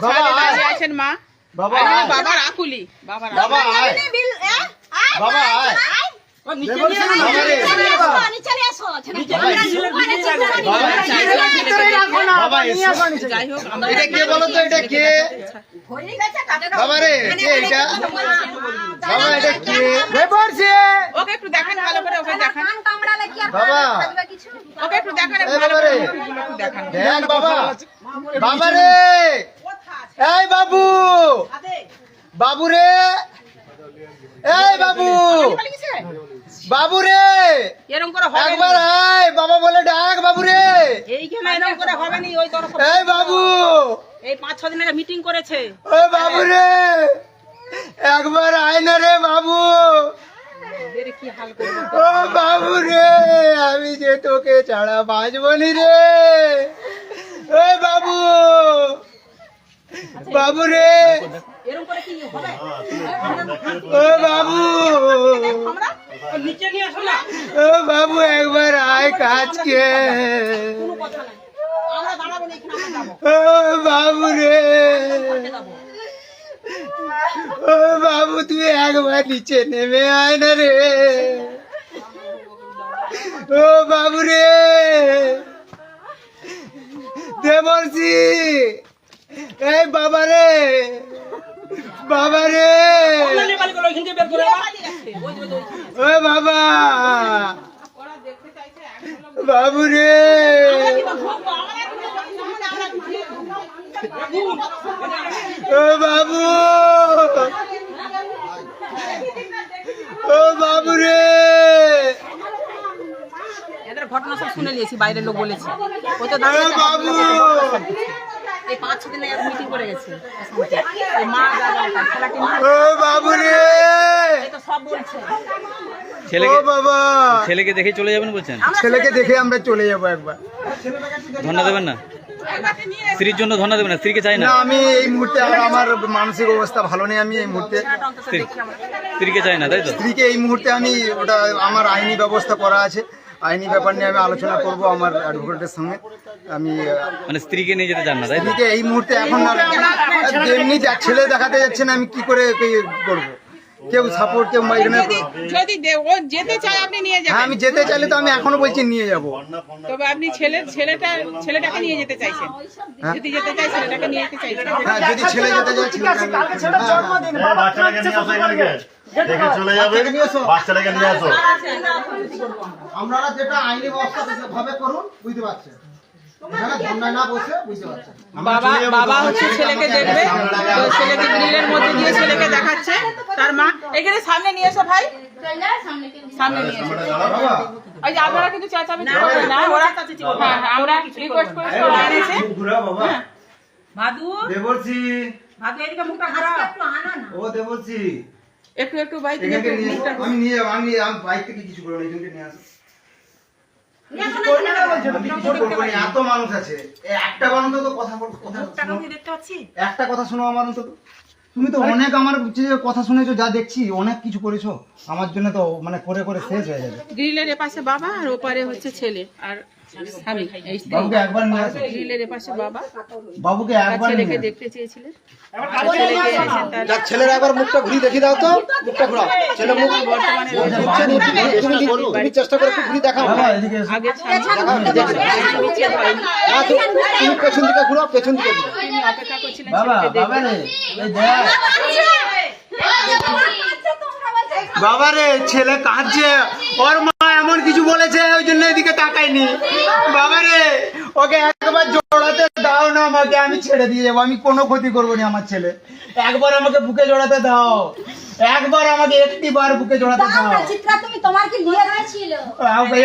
ছাদে আছেন মা। বাবা বাবার আকুলি। বাবার বাবা আয়। বাবা আয়। যাই হোক। এটা কে বলো তো এটা কে? বাবা রে কে এটা? বাবা এটা কে? ওকে একটু দেখান ভালো করে ওকে দেখান। বাবা। ওকে একটু দেখান ভালো করে দেখান। বাবা। বাবা রে। এই বাবু! বাবু রে! এই বাবু! বাবু রে! এরকম করে হবে একবার আয় বাবা বলে ডাক বাবু রে! ওই এই বাবু! এই পাঁচ ছ দিন আগে মিটিং করেছে। ও বাবু রে! একবার আয় না রে বাবু! ও বাবু রে আমি যে তোকে ছাড়া বাঁচব নি রে। ও বাবু! বাবু রে এরকম করে কি হবে? ও বাবু! ও নিচে নিয়ে আসো ও বাবু একবার আয় কাজকে কোনো কথা নাই। আমরা দাঁড়াবো না এখানে আমরা যাব। ও বাবু রে ও বাবু তুই একবার নিচে নেমে আয় না রে। ও বাবু রে দেবর্ষি! এই বাবা রে বাবা রে ও বাবা! বাবু রে ও বাবু! ও বাবু রে এদের ঘটনা সব শুনে নিয়েছি বাইরের লোক বলেছে। ও তো বাবু! এই পাঁচ ছ দিন আগে মিটিং করে গেছে। এই মা যা যা তার খেলাটি ও বাবু রে তো সব বলছে। ছেলেকে বাবা! ছেলেকে দেখে চলে যাবেন বলছেন? ছেলেকে দেখে আমরা চলে যাব একবার। ধন্যা দেবেন না? স্ত্রীর জন্য ধন্যা দেবেন না? স্ত্রীকে চাই না? না আমি এই মুহূর্তে আমার- আমার মানসিক অবস্থা ভালো নেই আমি এই মুহূর্তে অন্তত স্ত্রীকে চাই না তাই তো? স্ত্রীকে এই মুহূর্তে আমি ওটা আমার আইনি ব্যবস্থা করা আছে। আইনি ব্যাপার নিয়ে আমি আলোচনা করব আমার অ্যাডভোকেটের সঙ্গে। আমি মানে স্ত্রীকে নিয়ে যেতে চান না তাই স্ত্রীকে এই মুহূর্তে এখন আর এমনি যা- ছেলে দেখাতে যাচ্ছে না আমি কি করে করব? কেউ সাপোর্ট কেউ এখানে যদি ও যেতে চায় আপনি নিয়ে হ্যাঁ যাবেন আমি যেতে চাইলে তো আমি এখনও বলছি নিয়ে যাব। তবে আপনি ছেলে ছেলেটা ছেলেটাকে নিয়ে যেতে চাইছেন। যদি যেতে চাই ছেলেটাকে নিয়ে যেতে চাইছেন। হ্যাঁ যদি ছেলে যেতে চায় ছেলেকে আমি- হ্যাঁ, হ্যাঁ। দেখে চলে যাবে। বাচ্চাটাকে নিয়ে আসো আপনারা যেটা আইনি ব্যবস্থা ভাবে করুন বুঝতে পারছেন। বাবা বাবা হচ্ছে ছেলেকে দেখবে। তো ছেলেকে গ্রিলের মধ্যে দিয়ে ছেলেকে দেখাচ্ছে। তার মা এখানে সামনে নিয়ে এসো ভাই। সামনে নিয়ে এসো। ওই যে আপনারা কিন্তু চেঁচামেচি করবেন না। ওরা হ্যাঁ হ্যাঁ, আমরা রিকোয়েস্ট করে সবাই এনেছে। ভাদু দেবর্ষি। ভাদু এদিকে মুখটা ঘোরাও। ও দেবর্ষি। একটু একটু তুমি এখানকে নিয়ে আমি নিয়ে যাব আমি নিয়ে- আমি বাইক থেকে কিছু করব না এখানকে নিয়ে আসো। আমি কিছু করব না, এত মানুষ আছে। একটা অন্তত কথা বল শোনো। কি দেখতে পাচ্ছি। একটা কথা শোনো আমার অন্তত। তুমি তো অনেক আমার যে কথা শুনেছো যা দেখছি অনেক কিছু করেছ আমার জন্য তো মানে করে করে শেষ হয়ে যাবে। গ্রিলের এপাশে বাবা আর ওপারে হচ্ছে ছেলে। আর স্বামী এই বাবুকে একবার নিয়ে আসো গ্রিলের এপাশে বাবা বাবুকে একবার ছেলেকে দেখতে চেয়েছিলেন আর ছেলেকে এনেছেন তার ছেলের একবার মুখটা ঘুরিয়ে দেখি দাও তো মুখটা ঘুরাও ছেলে মুখ বর্তমানে দিচ্ছে তুমি তুমি তুমি চেষ্টা করে একটু ঘুরিয়ে দেখাও আগে দেখাও, দেখো। বিচ্ছেদ না, তুমি তুমি পেছন দিকে ঘুরাও পেছন দিকে ঘুরাও। অপেক্ষা করছিলেন বাবা বাবা রে এই দেখ বাবা রে ছেলে কাঁদছে ওর এমন কিছু বলেছে ওই জন্য এদিকে তাকাইনি। বাবা রে ওকে একবার জোড়াতে দাও না আমাকে আমি ছেড়ে দিয়ে যাব আমি কোনো ক্ষতি করব না আমার ছেলে। একবার আমাকে বুকে জোড়াতে দাও। একবার আমাকে একটি বার বুকে জোড়াতে দাও চিত্রা তুমি তোমার কি বিয়ে হয়েছিল?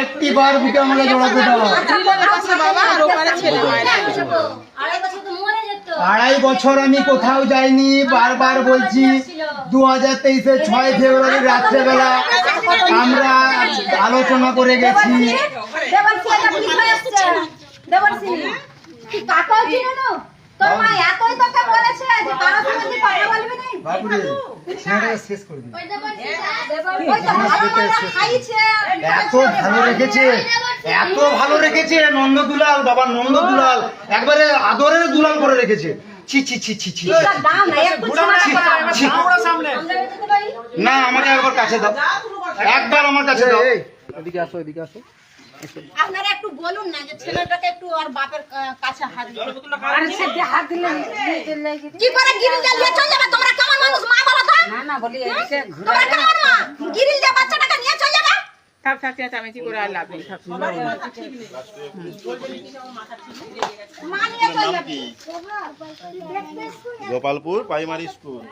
একটি বার বুকে আমাকে জোড়াতে দাও। বাবা আর ওপারে ছেলে মায়ের আড়াই বছর তো মরে যেত আড়াই বছর আমি কোথাও যাইনি বারবার বলছি দু হাজার তেইশে ছয় ফেব্রুয়ারি রাত্রেবেলা আমরা আলোচনা করে গেছি হয়ে এত ভালো রেখেছে এত ভালো রেখেছে নন্দ দুলাল বাবা নন্দ দুলাল। একবারে আদরের দুলাল করে রেখেছে। ছি ছি ছি ছি ছি না আমাকে একবার কাছে দাও। একবার আমার কাছে দাও। আপনারা একটু বলুন না যে ছেলেটাকে একটু আর বাপের কাছে হাত দিলে কি করে গিরিল দিয়ে চলে যাবে? তোমরা কেমন মানুষ মা বলো তো। না না বলি তোমরা কেমন মা? গিরিল দিয়ে বাচ্চাটাকে থাক আমি কি করে আর লাভ নেই। Gopalpur primary school.